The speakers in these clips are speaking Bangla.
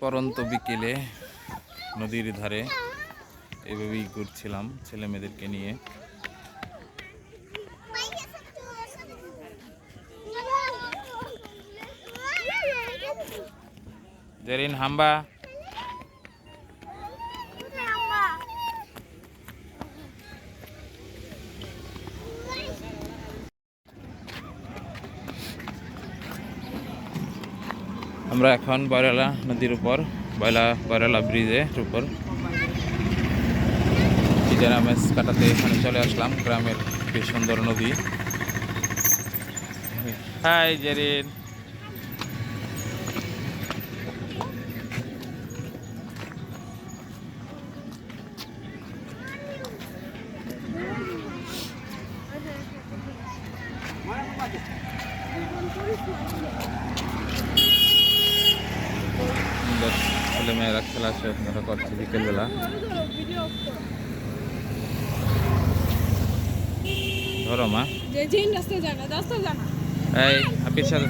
পরন্ত বিকেলে নদীর ধারে এভাবেই ঘুরছিলাম ছেলে মেয়েদেরকে নিয়ে। জেরিন হাম্বা। আমরা এখন বয়রালা নদীর উপর, বয়লা, বয়রালা ব্রিজের উপর। ইজারা ম্যাচ কাটাতে এখানে চলে আসলাম, গ্রামের বেশ সুন্দর নদী। হাই, জেরিন। সুন্দর ছেলে মেয়েরা খেলা আপনারা করছে বিকেলবেলা। ধরো মা। এই জিন রাস্তায় জানা রাস্তায় জানা এই হাপির সাথে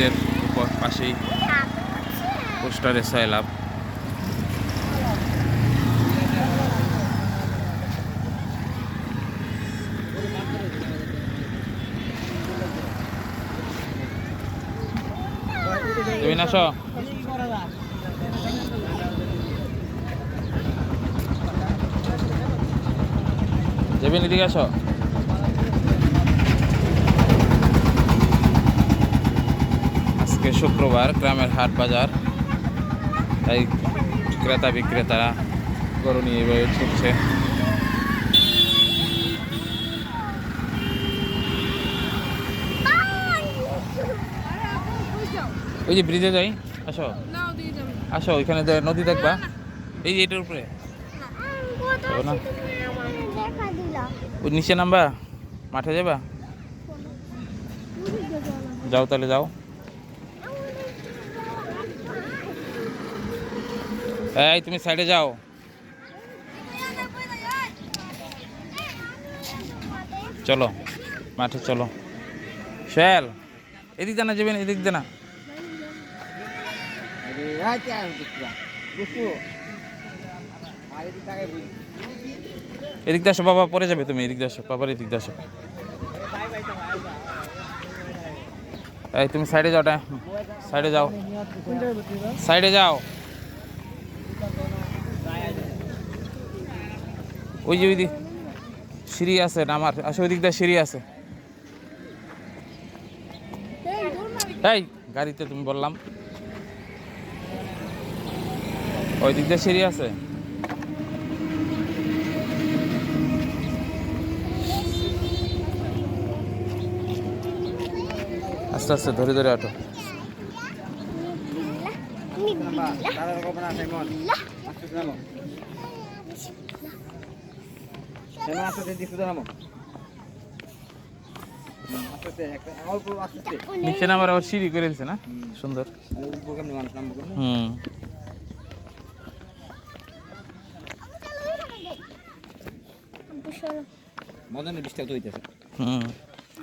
ব্রিজের উপর পাশেই পোস্টারে সয়লাভ তুমি আসো যাবেন এদিকে আজকে শুক্রবার, গ্রামের হাট বাজার। তাই ক্রেতা বিক্রেতারা গরু নিয়ে এভাবে ছুটছে। ওই যে ব্রিজে যাই, আসো। আসো, ওইখানে নদী দেখবা। এই যে এটার উপরে। ওই নিচে নামবা, মাঠে যাবা? যাও তাহলে, যাও। এই, তুমি সাইডে যাও। চলো, মাঠে চলো। শেল, এদিক জানা যাবেন, এদিক জানা এদিক দিয়ে আসো, বাবা, পরে যাবে তুমি, এদিক দিয়ে আসো, বাবার এদিক দিয়ে আসো। এই, তুমি সাইডে যাও সাইডে যাও। সাইডে যাও। ওই যে ওই দিক সিঁড়ি আছে না আমার? আসলে ওই দিক দিয়ে সিঁড়ি আছে। এই, গাড়িতে তুমি বললাম। ওই দিক দিয়ে সিঁড়ি আছে। আস্তে আস্তে, ধরে ধরে আটো। নিচে নামার আবার সিঁড়ি করে দিছে না? সুন্দর। হুম। মদনের বৃষ্টি তো হইতেছে। হুম।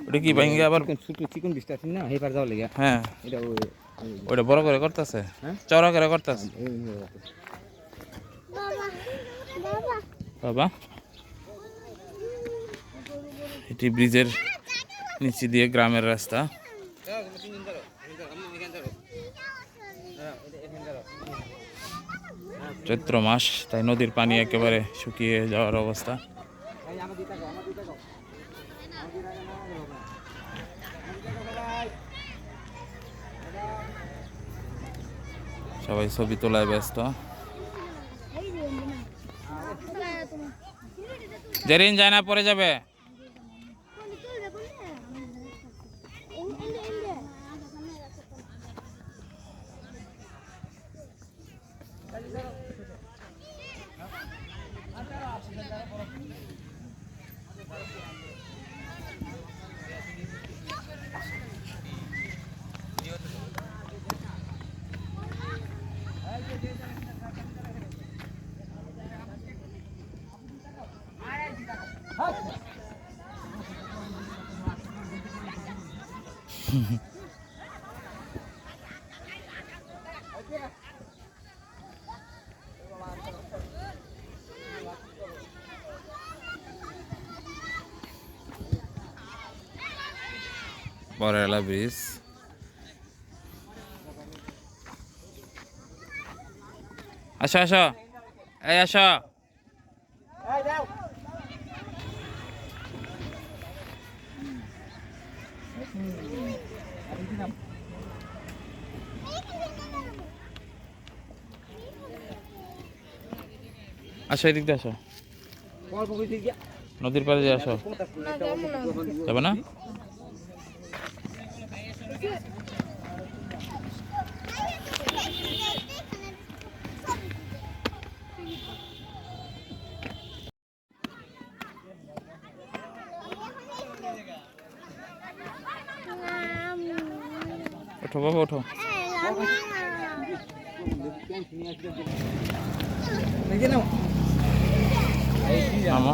ওটা কি ভাঙ্গে আবার ছোট চিকন বৃষ্টি আছে না? হেপার যাওয়ার লেগে। হ্যাঁ। এটা ওই ওটা বড় করে করতেছে? হ্যাঁ? চড়া করে করতেছে? বাবা। এটি ব্রিজের নিচে দিয়ে গ্রামের রাস্তা। চৈত্র মাস, তাই নদীর পানি একেবারে শুকিয়ে যাওয়ার অবস্থা। সবাই ছবি তোলায় ব্যস্ত। জেরিন যায় না পরে যাবে। বড়েলা ব্রিজ আসো আসো এই আসো আসো এদিক দিয়ে আসো। নদীর পাড়ে দিয়ে আসো। যাবে না? ওঠো বাবা ওঠো। এই যে নাও নামো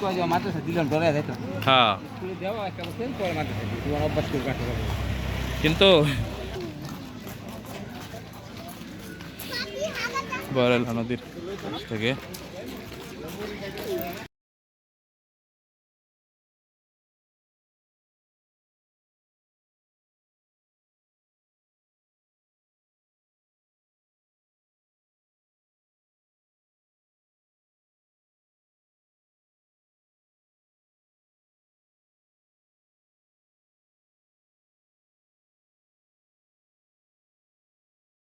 কই যাও মাদ্রাসা দিলেন ডরে যাইত হ্যাঁ স্কুলে দেওয়া একটা বছর পরে মাদ্রাসা দিই তোমার অভ্যাস করে কাটতে পারবে কিন্তু বরেলা নদীর পাশ থেকে